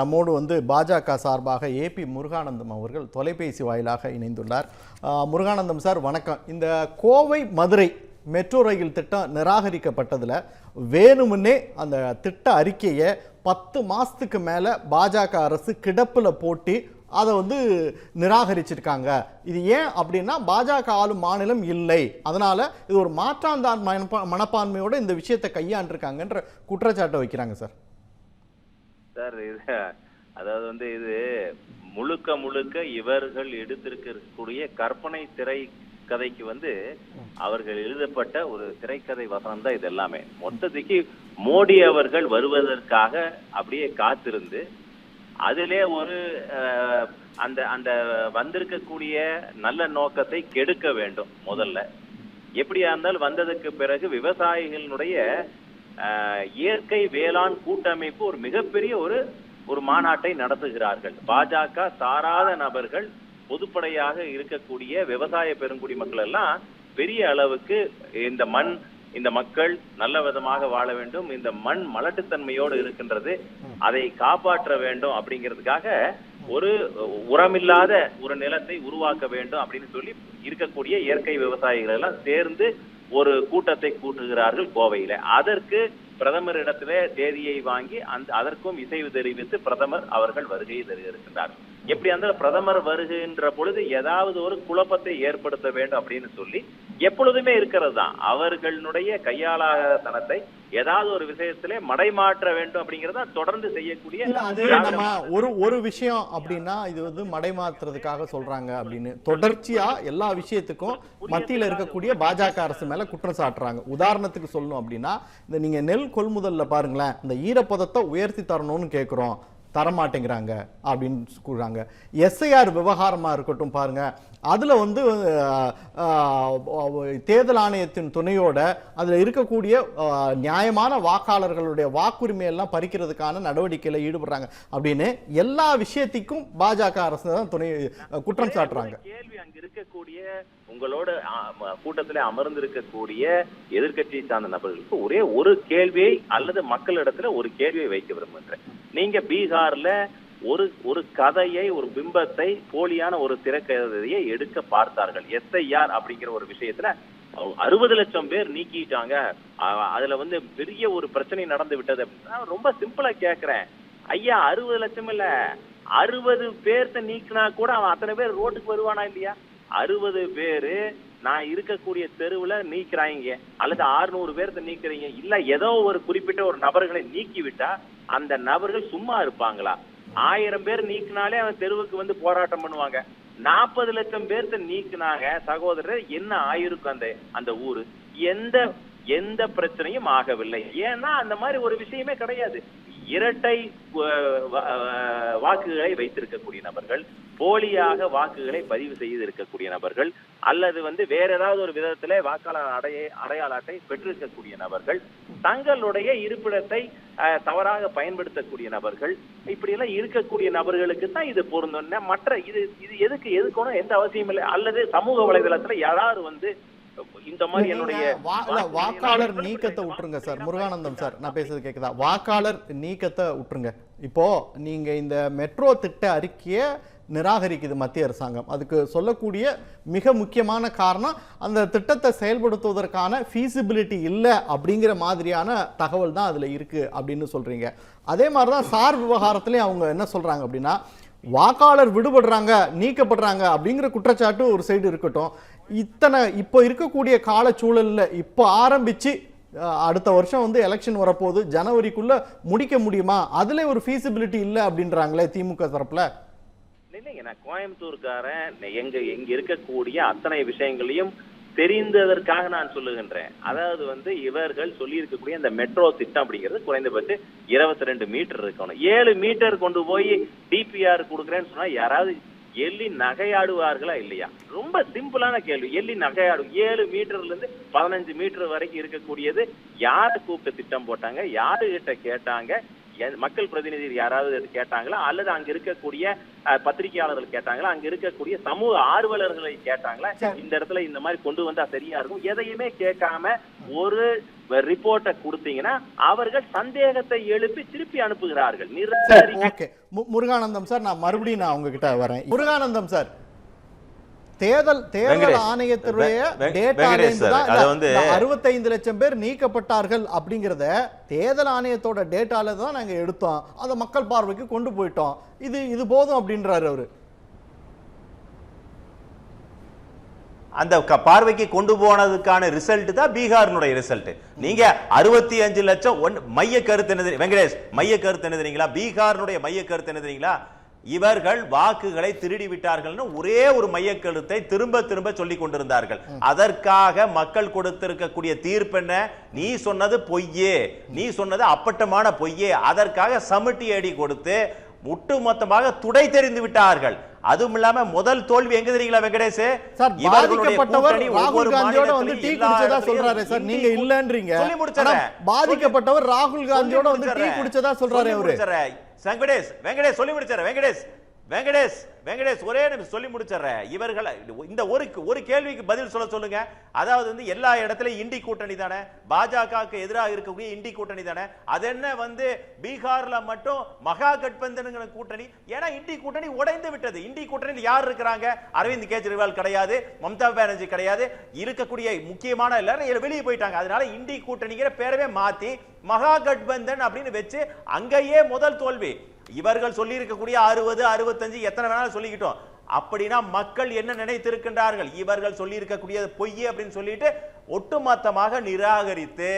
நம்மோடு வந்து பாஜக சார்பாக ஏபி முருகானந்தம் அவர்கள் தொலைபேசி வாயிலாக இணைந்துள்ளார். முருகானந்தம் சார் வணக்கம். இந்த கோவை மதுரை மெட்ரோ ரயில் திட்டம் நிராகரிக்கப்பட்டதில் வேணுமுன்னே அந்த திட்ட அறிக்கையை பத்து மாதத்துக்கு மேலே பாஜக அரசு கிடப்பில் போட்டு அதை வந்து நிராகரிச்சிருக்காங்க. இது ஏன் அப்படின்னா பாஜக ஆளும் மாநிலம் இல்லை. அதனால் இது ஒரு மாற்றாந்தான் மனப்பான்மையோடு மனப்பான்மையோட இந்த விஷயத்தை கையாண்டிருக்காங்கன்ற குற்றச்சாட்டை வைக்கிறாங்க சார். சார் இது அதாவது வந்து இது முழுக்க முழுக்க இவர்கள் எடுத்திருக்கக்கூடிய கற்பனை திரை கதைக்கு வந்து அவர்கள் எழுதப்பட்ட ஒரு திரைக்கதை வசனம் தான் இது எல்லாமே மொத்தத்துக்கு மோடி அவர்கள் வருவதற்காக அப்படியே காத்திருந்து அதிலே ஒரு அந்த அந்த வந்திருக்கக்கூடிய நல்ல நோக்கத்தை கெடுக்க வேண்டும் முதல்ல. எப்படியா இருந்தாலும் வந்ததுக்கு பிறகு விவசாயிகளுடைய இயற்கை வேளாண் கூட்டமைப்பு ஒரு மிகப்பெரிய ஒரு ஒரு மாநாட்டை நடத்துகிறார்கள். பாஜக சாராத நபர்கள் பொதுப்படையாக இருக்கக்கூடிய விவசாய பெருங்குடி மக்கள் எல்லாம் பெரிய அளவுக்கு இந்த மண் இந்த மக்கள் நல்ல விதமாக வாழ வேண்டும் இந்த மண் மலட்டுத்தன்மையோடு இருக்கின்றது அதை காப்பாற்ற வேண்டும் அப்படிங்கிறதுக்காக ஒரு உரமில்லாத ஒரு நிலத்தை உருவாக்க வேண்டும் அப்படின்னு சொல்லி இருக்கக்கூடிய இயற்கை விவசாயிகள் எல்லாம் சேர்ந்து ஒரு கூட்டத்தை கூட்டுகிறார்கள் கோவையில. அதற்கு பிரதமரிடத்திலே தேதியை வாங்கி அந்த அதற்கும் இசைவு தெரிவித்து பிரதமர் அவர்கள் வருகையை தருகின்றார் எப்படி அந்த பிரதமர் வருகின்ற பொழுது ஏதாவது ஒரு குழப்பத்தை ஏற்படுத்த வேண்டும் அப்படின்னு சொல்லி எப்பொழுதுமே இருக்கிறது தான். அவர்களுடைய கையாளாதனத்தை ஏதாவது ஒரு விஷயத்திலே மடைமாற்ற வேண்டும் அப்படிங்கறத தொடர்ந்து செய்யக்கூடிய நம்ம ஒரு ஒரு விஷயம் அப்படின்னா இது வந்து மடைமாத்துறதுக்காக சொல்றாங்க அப்படின்னு. தொடர்ச்சியா எல்லா விஷயத்துக்கும் மத்தியில இருக்கக்கூடிய பாஜக அரசு மேல குற்றம் சாட்டுறாங்க. உதாரணத்துக்கு சொல்லணும் அப்படின்னா இந்த நீங்க நெல் கொள்முதல்ல பாருங்களேன் இந்த ஈரப்பதத்தை உயர்த்தி தரணும்னு கேக்குறோம். தரமாட்டேங்கிறாங்க அப்படின்னு கூறுறாங்க எஸ்ஐஆர் விவகாரமாக இருக்கட்டும் பாருங்க. அதில் வந்து தேர்தல் ஆணையத்தின் துணையோட அதில் இருக்கக்கூடிய நியாயமான வாக்காளர்களுடைய வாக்குரிமை எல்லாம் பறிக்கிறதுக்கான நடவடிக்கையில் ஈடுபடுறாங்க. அப்படின்னு எல்லா விஷயத்திற்கும் பாஜக அரசு தான் துணை குற்றம் சாட்டுறாங்க. கேள்வி அங்கே இருக்கக்கூடிய உங்களோட கூட்டத்தில் கூட்டத்திலே அமர்ந்திருக்கக்கூடிய எதிர்க்கட்சியை சார்ந்த நபர்களுக்கு ஒரே ஒரு கேள்வியை அல்லது மக்களிடத்துல ஒரு கேள்வியை வைக்க விரும்புகிறேன். நீங்க பீகார்ல ஒரு ஒரு கதையை ஒரு பிம்பத்தை போலியான ஒரு திரைக்கதையை எடுக்க பார்த்தார்கள். எஸ்ஐஆர் அப்படிங்கிற ஒரு விஷயத்துல அறுபது லட்சம் பேர் நீக்கிட்டாங்க. அதுல வந்து பெரிய ஒரு பிரச்சனை நடந்து விட்டது நான் ரொம்ப சிம்பிளா கேக்குறேன். ஐயா அறுபது லட்சம் இல்ல. அறுபது பேர்த்த நீக்கினா கூட அவன் அத்தனை பேர் ரோட்டுக்கு வருவானா இல்லையா? அறுபது பேரு நான் இருக்கக்கூடிய தெருவுல நீக்கிறாங்க அல்லது 600 பேர்த்த நீக்கிறீங்க. இல்ல ஏதோ ஒரு குறிப்பிட்ட ஒரு நபர்களை நீக்கி விட்டா அந்த நபர்கள் சும்மா இருப்பாங்களா? ஆயிரம் பேர் நீக்கினாலே அவன் தெருவுக்கு வந்து போராட்டம் பண்ணுவாங்க. நாற்பது லட்சம் பேர்த்த நீக்கினாங்க சகோதரர் என்ன ஆயிருக்கும் அந்த அந்த ஊரு? எந்த எந்த பிரச்சனையும் ஆகவில்லை. ஏன்னா அந்த மாதிரி ஒரு விஷயமே கிடையாது. இரட்டை வாக்குகளை வைத்திருக்கக்கூடிய நபர்கள் போலியாக வாக்குகளை பதிவு செய்து இருக்கக்கூடிய நபர்கள் அல்லது வந்து வேற ஏதாவது ஒரு விதத்திலே வாக்காளர் அடைய அடையாள அட்டை பெற்றிருக்கக்கூடிய நபர்கள் தங்களுடைய இருப்பிடத்தை அஹ், தவறாக பயன்படுத்தக்கூடிய நபர்கள் இப்படி எல்லாம் இருக்கக்கூடிய நபர்களுக்கு தான் இது பொருந்தும். மற்ற இது இது எதுக்கு எதுக்கணும் எந்த அவசியம் இல்லை. அல்லது சமூக வலைதளத்துல யாராவது வந்து இந்த மாதிரி என்னுடைய வாக்காளர் நீக்கத்தை விட்டுருங்க சார். முருகானந்தம் சார் நான் பேசுறது கேக்குதா? வாக்காளர் நீக்கத்தை விட்டுருங்க. இப்போ நீங்க இந்த மெட்ரோ திட்ட அறிக்கையை நிராகரிக்குது மத்திய அரசாங்கம். அதுக்கு சொல்லக்கூடிய மிக முக்கியமான காரணம் அந்த திட்டத்தை செயல்படுத்துவதற்கான ஃபீசிபிலிட்டி இல்லை அப்படிங்கிற மாதிரியான தகவல் தான் அதுல இருக்கு அப்படின்னு சொல்றீங்க. அதே மாதிரி தான் சார் விவகாரத்திலையும் அவங்க என்ன சொல்றாங்க அப்படின்னா வாக்காளர் விடுபடுறாங்க நீக்கப்படுறாங்க அப்படிங்கிற குற்றச்சாட்டு ஒரு சைடு இருக்கட்டும். இத்தனை இப்போ இருக்கக்கூடிய காலச்சூழலில் இப்போ ஆரம்பிச்சு அடுத்த வருஷம் வந்து எலெக்ஷன் வரப்போகுது. ஜனவரிக்குள்ளே முடிக்க முடியுமா? அதில் ஒரு ஃபீசிபிலிட்டி இல்லை அப்படின்றாங்களே திமுக தரப்பில்? இல்லைங்க நான் கோயம்புத்தூர்காரன் எங்க எங்க இருக்கக்கூடிய அத்தனை விஷயங்களையும் தெரிந்ததற்காக நான் சொல்லுகின்றேன். அதாவது வந்து இவர்கள் சொல்லி இருக்கக்கூடிய இந்த மெட்ரோ திட்டம் அப்படிங்கிறது குறைந்தபட்சம் இருபத்தி ரெண்டு மீட்டர் இருக்கணும். ஏழு மீட்டர் கொண்டு போய் டிபிஆர் கொடுக்குறேன்னு சொன்னா யாராவது எள்ளி நகையாடுவார்களா இல்லையா? ரொம்ப சிம்பிளான கேள்வி. எள்ளி நகையாடும். ஏழு மீட்டர்ல இருந்து பதினஞ்சு மீட்டர் வரைக்கும் இருக்கக்கூடியது யாரு கூப்பிட்டு திட்டம் போட்டாங்க? யாரு கிட்ட கேட்டாங்க? மக்கள் பிரதிநிதிகள் யாராவது கேட்டாங்களா? அல்லது அங்க இருக்கக்கூடிய பத்திரிகையாளர்கள் கேட்டாங்களா? அங்க இருக்கக்கூடிய சமூக ஆர்வலர்களை கேட்டாங்களா? இந்த இடத்துல இந்த மாதிரி கொண்டு வந்தா சரியா இருக்கும். எதையுமே கேட்காம ஒரு ரிப்போர்ட்டை கொடுத்தீங்கன்னா அவர்கள் சந்தேகத்தை எழுப்பி திருப்பி அனுப்புகிறார்கள். முருகானந்தம் சார் நான் மறுபடியும் நான் உங்ககிட்ட வரேன். முருகானந்தம் சார் தேர்தல் தேர்தல் ஆணையத்துடைய வெ- வெ- டேட்டா வெங்கடேஷ் சார், அதை வந்து- அறுபத்தைந்து லட்சம் பேர் நீக்கப்பட்டார்கள் அப்படிங்கிறத தேர்தல் ஆணையத்தோட டேட்டால தான் நாங்க எடுத்தோம். அதை மக்கள் பார்வைக்கு கொண்டு போயிட்டோம். இது இது போதும் அப்படின்றாரு அவரு. அந்த பார்வைக்கு கொண்டு போனதுக்கான ரிசல்ட் தான் பீகாரினுடைய ரிசல்ட் நீங்க அறுபத்தி அஞ்சு லட்சம் ஒன் மைய கருத்து என்ன? வெங்கடேஷ் மைய கருத்து என்ன தெரியுங்களா? பீகாரினுடைய மைய கருத்து என்ன தெரியுங்களா? இவர்கள் வாக்குகளை திருடி விட்டார்கள்னு ஒரே ஒரு மைய கருத்தை திரும்ப திரும்ப சொல்லி கொண்டிருந்தார்கள். அதற்காக மக்கள் கொடுத்திருக்கக்கூடிய தீர்ப்பு என்ன? நீ சொன்னது பொய்யே. நீ சொன்னது அப்பட்டமான பொய்யே. அதற்காக சமிட்டி அடி கொடுத்து ஒட்டுமொத்தமாக துடை தெரிந்து விட்டார்கள். அதுவும் இல்லாம முதல் தோல்வி எங்க தெரியுங்களா வெங்கடேஷ் சார் பாதிக்கப்பட்டவர் ராகுல் காந்தியோட வந்து டீ குடிச்சதா சொல்றாரு சார். நீங்க இல்லன்றீங்க. பாதிக்கப்பட்டவர் ராகுல் காந்தியோட வந்து டீ. குடிச்சதா சொல்றாரு அவரு. வெங்கடேஷ் வெங்கடேஷ் சொல்லி முடிச்சாரு வெங்கடேஷ். வெங்கடேஷ் வெங்கடேஷ் ஒரே நிமிஷம் சொல்லி முடிச்சிடுறேன். இவர்கள் இந்த ஒரு ஒரு கேள்விக்கு பதில் சொல்ல சொல்லுங்க. அதாவது வந்து எல்லா இடத்துலையும் இண்டி கூட்டணி தானே? பாஜகவுக்கு எதிராக இருக்கக்கூடிய இண்டி கூட்டணி தானே? அது என்ன வந்து பீகார்ல மட்டும் மகா கட்பந்தனுங்கிற கூட்டணி? ஏன்னா இண்டி கூட்டணி உடைந்து விட்டது. இண்டி கூட்டணியில் யார் இருக்கிறாங்க? அரவிந்த் கெஜ்ரிவால் கிடையாது மம்தா பானர்ஜி கிடையாது. இருக்கக்கூடிய முக்கியமான எல்லாரும் வெளியே போயிட்டாங்க. அதனால இண்டி கூட்டணிங்கிற பேரவே மாத்தி மகா கட்பந்தன் அப்படின்னு வச்சு அங்கேயே முதல் தோல்வி. இவர்கள் சொல்லி இருக்கக்கூடிய அறுபது அறுபத்தஞ்சு எத்தனை வேணாலும் சொல்லிக்கிட்டோம். அப்படின்னா மக்கள் என்ன நினைத்திருக்கின்றார்கள்? இவர்கள் சொல்லி பொய் அப்படின்னு சொல்லிட்டு ஒட்டுமொத்தமாக நிராகரித்து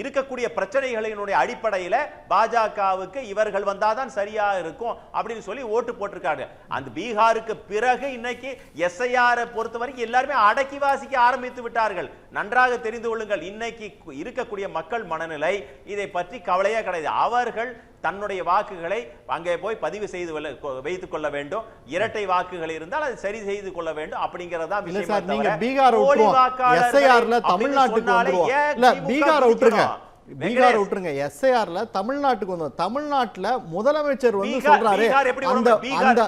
இருக்கக்கூடிய பிரச்சனைகளினுடைய அடிப்படையில் பாஜகவுக்கு இவர்கள் வந்தால் தான் சரியாக இருக்கும் அப்படின்னு சொல்லி ஓட்டு போட்டிருக்காங்க. அந்த பீகாருக்கு பிறகு இன்னைக்கு எஸ்ஐஆரை பொறுத்த வரைக்கும் எல்லாருமே அடக்கி வாசிக்க ஆரம்பித்து விட்டார்கள். நன்றாக தெரிந்து கொள்ளுங்கள். இன்னைக்கு இருக்கக்கூடிய மக்கள் மனநிலை இதை பற்றி கவலையே கிடையாது. அவர்கள் தன்னுடைய வாக்குகளை அங்கே போய் பதிவு செய்து வைத்துக் கொள்ள வேண்டும். இரட்டை வாக்குகள் இருந்தால் அதை சரி செய்து கொள்ள வேண்டும். அப்படிங்கறதா இல்ல விஷயமே பீகார் தமிழ்நாட்டுக்கு பீகாரை விட்டுருங்க? பீகாரை விட்டுருங்க. எஸ்ஐஆர்ல தமிழ்நாட்டுக்கு வந்தோம். தமிழ்நாட்டுல முதலமைச்சர் வந்து சொல்றாரு? அந்த அந்த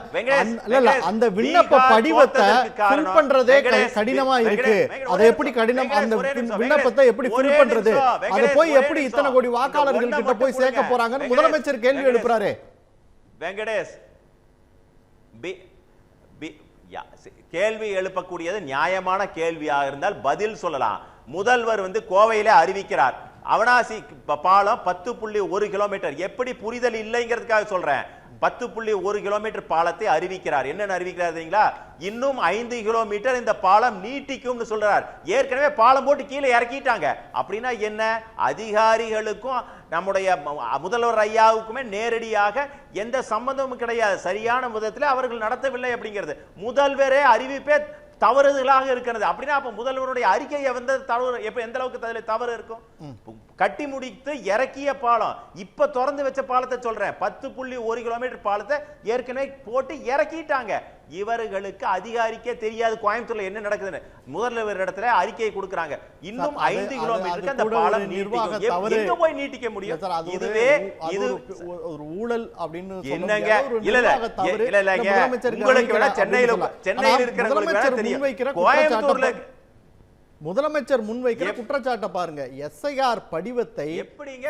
இல்ல, அந்த விண்ணப்ப படிவத்தை ஃபில் பண்றதே கடினமா இருக்கு. அதை எப்படி கடினம் அந்த விண்ணப்பத்தை எப்படி ஃபில் பண்றது? அதை போய் எப்படி. இத்தனை கோடி வாக்காளர்கள் கிட்ட போய் சேர்க்க. போறாங்கன்னு முதலமைச்சர் கேள்வி. எழுப்புறாரு. வெங்கடேஷ் கேள்வி எழுப்பக்கூடியது நியாயமான கேள்வியாக இருந்தால் பதில் சொல்லலாம். முதல்வர் வந்து கோவையில அறிவிக்கிறார். அவனாசி ப- பாலம் பத்து புள்ளி ஒரு கிலோமீட்டர். எப்படி புரிதல் இல்லைங்கிறதுக்காக சொல்றேன். பத்து புள்ளி ஒரு கிலோமீட்டர் பாலத்தை அறிவிக்கிறார். என்னன்னு அறிவிக்கிறார் தெரியுங்களா? இன்னும் ஐந்து கிலோமீட்டர் இந்த பாலம் நீட்டிக்கும்னு சொல்றார். ஏற்கனவே பாலம் போட்டு கீழே இறக்கிட்டாங்க. அப்படின்னா என்ன? அதிகாரிகளுக்கும் நம்முடைய முதல்வர் ஐயாவுக்குமே நேரடியாக எந்த சம்பந்தமும் கிடையாது. சரியான விதத்தில் அவர்கள் நடத்தவில்லை அப்படிங்கிறது. முதல்வரே அறிவிப்பே தவறுதலாக இருக்கிறது. அப்படின்னா அப்ப முதல்வருடைய அறிக்கையை வந்து தவறு எப்ப எந்த அளவுக்கு அதுல தவறு இருக்கும்? கட்டி முடித்து இறக்கிய பாலம். இப்ப திறந்து வச்ச பாலத்தை சொல்றேன். பத்து புள்ளி ஒரு கிலோமீட்டர் பாலத்தை ஏற்கனவே போட்டு இறக்கிட்டாங்க. இவர்களுக்கு அதிகாரிக்கே தெரியாது கோயம்புத்தூர்ல என்ன நடக்குதுன்னு. முதல்வர் இடத்துல அறிக்கையை கொடுக்கறாங்க. இன்னும் ஐந்து கிலோமீட்டருக்கு அந்த பாலம் நிர்வாக போய் நீட்டிக்க இல்ல முடியும் இதுவே இது ஒரு- ஊழல் அப்படின்னு என்னங்க? இல்ல இல்ல. இல்ல முதலமைச்சர் உங்களுக்கு வேணா சென்னையில. சென்னையில இருக்கிறவங்களுக்கு தெரியும். கோயம்புத்தூர்ல முதலமைச்சர் முன்வைக்கிற குற்றச்சாட்டை பாருங்க. எஸ்ஐஆர் படிவத்தை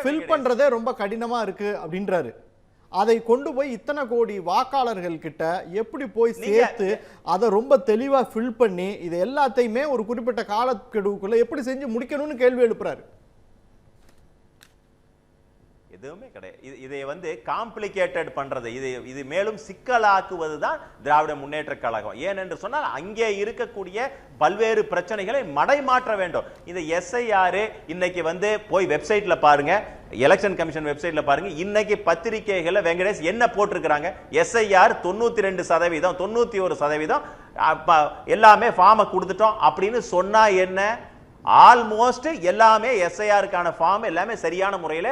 ஃபில்? பண்றதே ரொம்ப கடினமா இருக்கு அப்படின்றாரு. அதை கொண்டு போய் இத்தனை கோடி வாக்காளர்கள் கிட்ட எப்படி போய் சேர்த்து அதை ரொம்ப தெளிவா ஃபில் பண்ணி இது எல்லாத்தையுமே ஒரு குறிப்பிட்ட காலக்கெடுவுக்குள்ள எப்படி செஞ்சு முடிக்கணும்னு கேள்வி எழுப்புறாரு. எதுவுமே கிடையாது. இது இதை வந்து காம்ப்ளிகேட்டட் பண்ணுறது இது இது மேலும் சிக்கலாக்குவது தான் திராவிட முன்னேற்ற கழகம். ஏனென்று சொன்னால் அங்கே இருக்கக்கூடிய பல்வேறு பிரச்சனைகளை மடைமாற்ற வேண்டும். இந்த எஸ்ஐஆர் இன்னைக்கு வந்து போய் வெப்சைட்டில் பாருங்கள் எலெக்ஷன் கமிஷன் வெப்சைட்டில் பாருங்கள் இன்னைக்கு பத்திரிகைகளில் வெங்கடேஷ் என்ன போட்டிருக்கிறாங்க? எஸ்ஐஆர் தொண்ணூற்றி ரெண்டு சதவீதம் தொண்ணூற்றி ஒரு சதவீதம். எல்லாமே ஃபார்மை கொடுத்துட்டோம் அப்படின்னு சொன்னால் என்ன? ஆல்மோஸ்ட் எல்லாமே எஸ்ஐஆருக்கான ஃபார்ம் எல்லாமே சரியான முறையில்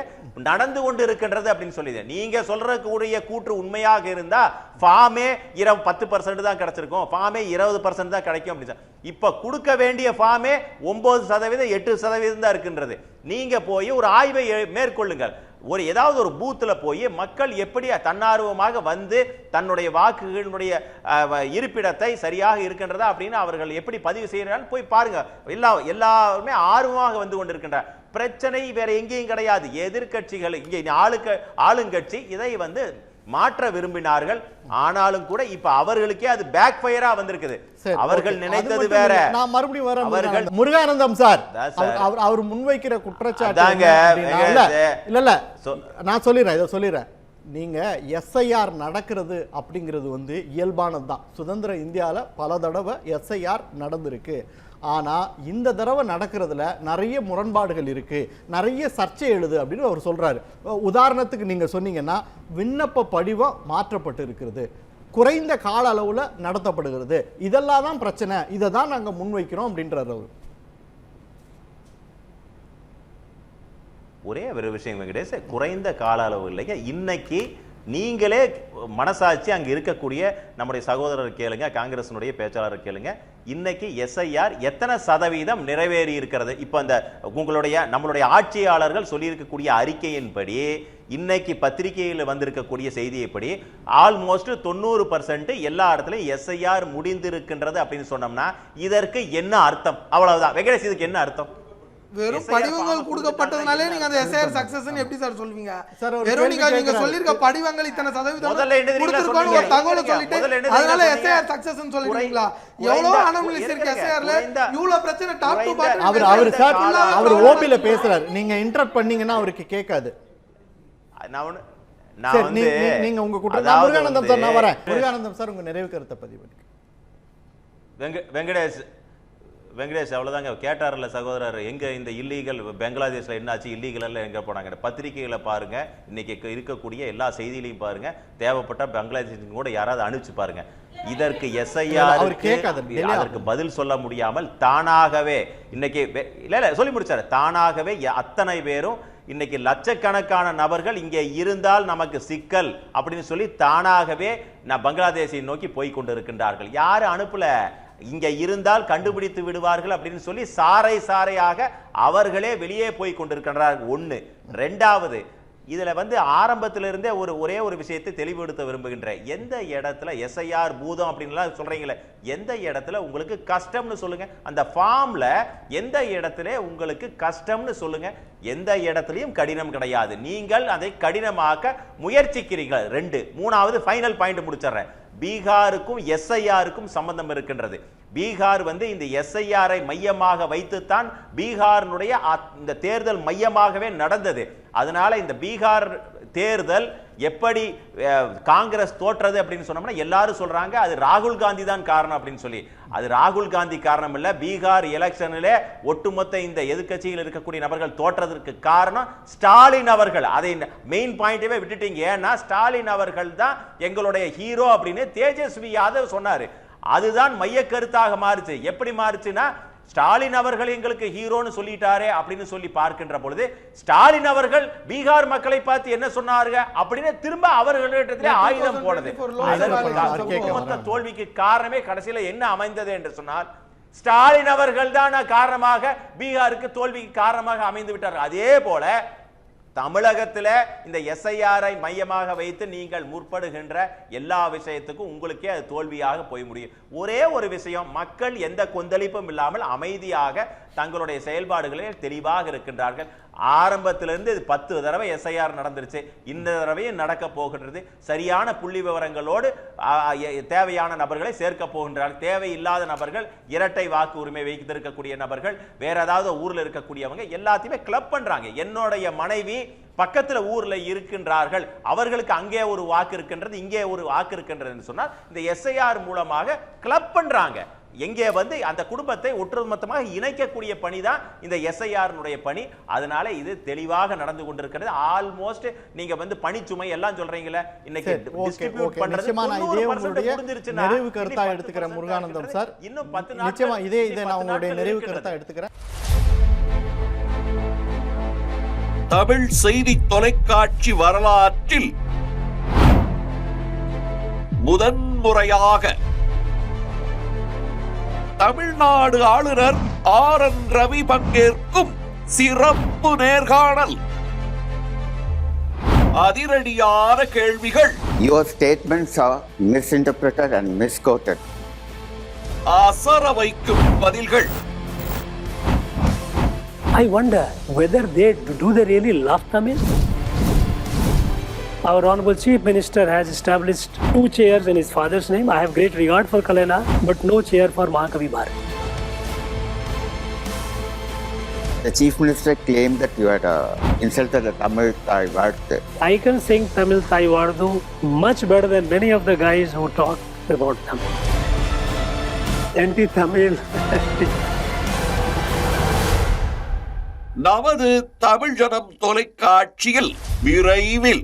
நடந்து கொண்டு இருக்கின்றது அப்படின்னு சொல்லிது. நீங்க சொல்றக்கூடிய கூற்று உண்மையாக இருந்தா ஃபார்மே இரவு பத்து பர்சன்ட் தான் கிடைச்சிருக்கும். ஃபார்மே இருபது பர்சன்ட் தான் கிடைக்கும் அப்படின்னு இப்ப கொடுக்க வேண்டிய ஃபார்மே ஒன்பது சதவீதம் எட்டு சதவீதம் தான் இருக்கின்றது. நீங்க போய் ஒரு ஆய்வை மேற்கொள்ளுங்கள். ஒரு ஏதாவது ஒரு பூத்தில் போய் மக்கள் எப்படி தன்னார்வமாக வந்து தன்னுடைய வாக்குகளுடைய இருப்பிடத்தை சரியாக இருக்கின்றதா அப்படின்னு அவர்கள் எப்படி பதிவு செய்கிறான்னு போய் பாருங்க. எல்லா எல்லாருமே ஆர்வமாக வந்து கொண்டிருக்கின்றார். பிரச்சனை வேற எங்கேயும் கிடையாது எதிர்க்கட்சிகள் இங்கே ஆளுக்க ஆளுங்கட்சி இதை வந்து மாற்ற விரும்பினார்கள் ஆனாலும் கூட இப்ப அவர்களுக்கே அது பேக் ஃபயரா வந்திருக்குது அவர்கள். நினைத்தது வேற. நான் மறுபடியும் வரேன் அவர்கள் முருகானந்தம். சார். அவர்- அவர் முன்வைக்கிற குற்றச்சாட்டு அதாங்க, என்ன அப்படின்னா, இல்ல. இல்ல நான் சொல்லிடுறேன் இதை சொல்லிடுறேன் நீங்க எஸ்ஐஆர் நடக்கிறது அப்படிங்கிறது வந்து இயல்பானது தான் சுதந்திர இந்தியாவில் பல தடவை எஸ்ஐஆர் நடந்திருக்கு ஆனால் இந்த தடவை நடக்கிறதுல நிறைய முரண்பாடுகள் இருக்குது நிறைய சர்ச்சை எழுது அப்படின்னு அவர் சொல்கிறாரு உதாரணத்துக்கு நீங்கள் சொன்னீங்கன்னா விண்ணப்ப படிவம் மாற்றப்பட்டு இருக்கிறது. குறைந்த கால அளவில் நடத்தப்படுகிறது. இதெல்லாம் தான் பிரச்சனை. இதை தான் நாங்கள் முன்வைக்கிறோம் அப்படின்றார் அவர். ஒரே ஒரு விஷயம் வெங்கடேஷ் குறைந்த கால அளவு இல்லைங்க. இன்னைக்கு நீங்களே மனசாட்சி அங்கே இருக்கக்கூடிய நம்முடைய சகோதரர் கேளுங்க காங்கிரசினுடைய பேச்சாளர் கேளுங்க. இன்னைக்கு எஸ்ஐஆர் எத்தனை சதவீதம் நிறைவேறி இருக்கிறது? இப்போ அந்த உங்களுடைய நம்மளுடைய ஆட்சியாளர்கள் சொல்லியிருக்கக்கூடிய அறிக்கையின்படி இன்னைக்கு பத்திரிகையில் வந்திருக்கக்கூடிய செய்தியைப்படி ஆல்மோஸ்ட் தொண்ணூறு பர்சன்ட் எல்லா இடத்துலையும் எஸ்ஐஆர் முடிந்திருக்கின்றது அப்படின்னு சொன்னோம்னா இதற்கு என்ன அர்த்தம்? அவ்வளவுதான். வெங்கடேஷ் இதுக்கு என்ன அர்த்தம்? வெறும் படிவங்கள் கொடுக்கப்பட்டதுனாலே நீங்க அந்த எஸ்ஐஆர் சக்சஸ் எப்படி சார் சொல்வீங்க வெறும் நீங்க நீங்க. சொல்லிருக்க படிவங்கள் இத்தனை சதவீதம் கொடுத்திருக்கோம்னு ஒரு? தகவலை முதல்ல சொல்லிட்டு அதனால? எஸ்ஐஆர் சக்சஸ் சொல்லிடுவீங்களா குறைந்த- எவ்வளவு அனமலிஸ் இருக்கு எஸ்ஐஆர்ல இவ்வளவு பிரச்சனை டாப் டு குறைந்த- அவர் பாட்டம் அவர் சார் அவர் ஓபில பேசுறாரு. நீங்க இன்டரப்ட் பண்ணீங்கன்னா அவருக்கு கேட்காது. நான் வந்து நீங்க உங்க அதாவது முருகானந்தம் சார் நான் வரேன். முருகானந்தம் சார் உங்க நிறைவு கருத்தை பதிவு வெங்கடேஷ் வெங்கடேஷ் அவ்வளவுதாங்க. கேட்டார்ல சகோதரர் எங்க இந்த இல்லீகல் பங்களாதேஷ்ல என்னாச்சு இல்லீகல் எல்லாம் எங்க போனாங்க பத்திரிகைகளை பாருங்க. இன்னைக்கு இருக்க- இருக்கக்கூடிய எல்லா செய்திகளையும் பாருங்க. தேவைப்பட்ட பங்களாதேஷ் கூட யாராவது அனுப்பிச்சு பாருங்க. இதற்கு எஸ்ஐஆர் அதற்கு பதில் சொல்ல முடியாமல் தானாகவே இன்னைக்கு இல்ல இல்ல சொல்லி முடிச்சாரு. தானாகவே அத்தனை பேரும் இன்னைக்கு லட்சக்கணக்கான நபர்கள் இங்கே இருந்தால் நமக்கு சிக்கல் அப்படின்னு சொல்லி தானாகவே நான் பங்களாதேஷை நோக்கி போய் கொண்டிருக்கின்றார்கள். யாரு அனுப்பல. இங்கே இருந்தால் கண்டுபிடித்து விடுவார்கள் அப்படின்னு சொல்லி சாறை சாறையாக அவர்களே வெளியே போய் கொண்டிருக்கின்றார்கள் ஒன்று ரெண்டாவது இதில் வந்து ஆரம்பத்திலிருந்தே ஒரு ஒரே ஒரு விஷயத்தை தெளிவுபடுத்த விரும்புகின்றேன். எந்த இடத்துல எஸ்ஐஆர் பூதம் அப்படின்லாம் சொல்கிறீங்களே எந்த இடத்துல உங்களுக்கு கஷ்டம்னு சொல்லுங்கள் அந்த ஃபார்ம்ல எந்த இடத்துல உங்களுக்கு கஷ்டம்னு சொல்லுங்கள் எந்த இடத்துலையும் கடினம் கிடையாது. நீங்கள் அதை கடினமாக்க முயற்சிக்கிறீர்கள். ரெண்டு. மூணாவது ஃபைனல் பாயிண்ட் முடிச்சிடுறேன். பீகாருக்கும் எஸ்ஐஆருக்கும் சம்பந்தம் இருக்கின்றது. பீகார் வந்து இந்த எஸ்ஐஆரை மையமாக வைத்துத்தான் பீகாரினுடைய அத்- இந்த தேர்தல் மையமாகவே நடந்தது. அதனால இந்த பீகார் தேர்தல் எப்படி காங்கிரஸ் தோற்றது அப்படின்னு சொன்னோம்னா எல்லாரும் சொல்றாங்க அது ராகுல் காந்தி தான் காரணம் அப்படின்னு சொல்லி. அது ராகுல் காந்தி காரணம் இல்ல பீகார் எலெக்ஷனில் ஒட்டுமொத்த இந்த எதிர்க்கட்சியில் இருக்கக்கூடிய நபர்கள் தோற்றதற்கு காரணம் ஸ்டாலின் அவர்கள். அதை மெயின் பாயிண்டவே விட்டுட்டீங்க. ஏன்னா ஸ்டாலின் அவர்கள் தான் எங்களுடைய ஹீரோ அப்படின்னு தேஜஸ்வி யாதவ் சொன்னாரு. அதுதான் மைய கருத்தாக மாறுச்சு. எப்படி மாறுச்சுன்னா ஸ்டாலின் அவர்கள் எங்களுக்கு ஹீரோன்னு சொல்லிட்டாரே அப்படின்னு சொல்லி பார்க்கின்ற பொழுது ஸ்டாலின் அவர்கள் பீகார் மக்களை பார்த்து என்ன சொன்னாருங்க? அப்படின்னு திரும்ப அவர்களிடத்திலே ஆயுதம் போனது. 24 லோக்சபா அதற்கு எலெக்ஷன் கேட்க ஒட்டுமொத்த வராங்க. தோல்விக்கு காரணமே கடைசியில என்ன அமைந்தது என்று சொன்னால் ஸ்டாலின் அவர்கள் தான் காரணமாக பீகாருக்கு தோல்விக்கு காரணமாக அமைந்து விட்டார்கள். அதே போல தமிழகத்தில் இந்த எஸ்ஐஆரை மையமாக வைத்து நீங்கள் முற்படுகின்ற எல்லா விஷயத்துக்கும் உங்களுக்கே அது தோல்வியாக போய் முடியும். ஒரே ஒரு விஷயம் மக்கள் எந்த கொந்தளிப்பும் இல்லாமல் அமைதியாக தங்களுடைய செயல்பாடுகளில் தெளிவாக இருக்கின்றார்கள். ஆரம்பத்திலிருந்து இது பத்து தடவை எஸ்ஐஆர் நடந்துருச்சு. இந்த தடவையும் நடக்க போகின்றது. சரியான புள்ளி விவரங்களோடு தேவையான நபர்களை சேர்க்க போகின்றார்கள். தேவையில்லாத நபர்கள் இரட்டை வாக்கு உரிமை வைத்திருக்கக்கூடிய நபர்கள் வேற ஏதாவது ஊரில் இருக்கக்கூடியவங்க எல்லாத்தையுமே கிளப் பண்றாங்க. என்னுடைய மனைவி பக்கத்தில் ஊரில் இருக்கின்றார்கள். அவர்களுக்கு அங்கே ஒரு வாக்கு இருக்கின்றது இங்கே ஒரு வாக்கு இருக்கின்றது சொன்னால் இந்த எஸ்ஐஆர் மூலமாக கிளப் பண்றாங்க. எங்கே வந்து அந்த குடும்பத்தை ஒட்டுமொத்தமாக இணைக்கக்கூடிய பணி தான் இந்த எஸ்ஐஆர்னுடைய பணி. அதனால இது தெளிவாக நடந்து கொண்டிருக்கிறது. ஆல்மோஸ்ட் நீங்க வந்து பணிச்சுமை எல்லாம் சொல்றீங்களே இன்னைக்கு சரி ஓகே distribute ஓகே பண்றது நிச்சயமா நான் 90% இதே உங்களுடைய முடிஞ்சிருச்சுன்னா, நிறைவு இனி கருத்தா 10% எடுத்துக்கிறேன் முருகானந்தம். சார். இன்னும் பத்து நாட்கள் நிச்சயமா இதே இதை நான் உங்களுடைய நிறைவு. கருத்தா எடுத்துக்கிறேன். தமிழ் செய்தி தொலைக்காட்சி வரலாற்றில் முதன்முறையாக தமிழ்நாடு ஆளுநர் ஆர் என் ரவி பங்கேற்கும் சிறப்பு நேர்காணல் அதிரடியான கேள்விகள் Your statements are misinterpreted and misquoted. அசர வைக்கும் பதில்கள் I wonder whether they do they really love Tamil? Our Honorable Chief Minister has established two chairs in his father's name. I have great regard for Kalena, but no chair for Mahakavi Bharat. The Chief Minister claimed that you had uh, insulted the Tamil Thai word. I can sing Tamil Thai Vardu much better than many of the guys who talk about Tamil. Anti-Tamil. நமது தமிழ் ஜனம் தொலைக்காட்சியில் விரைவில்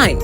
nine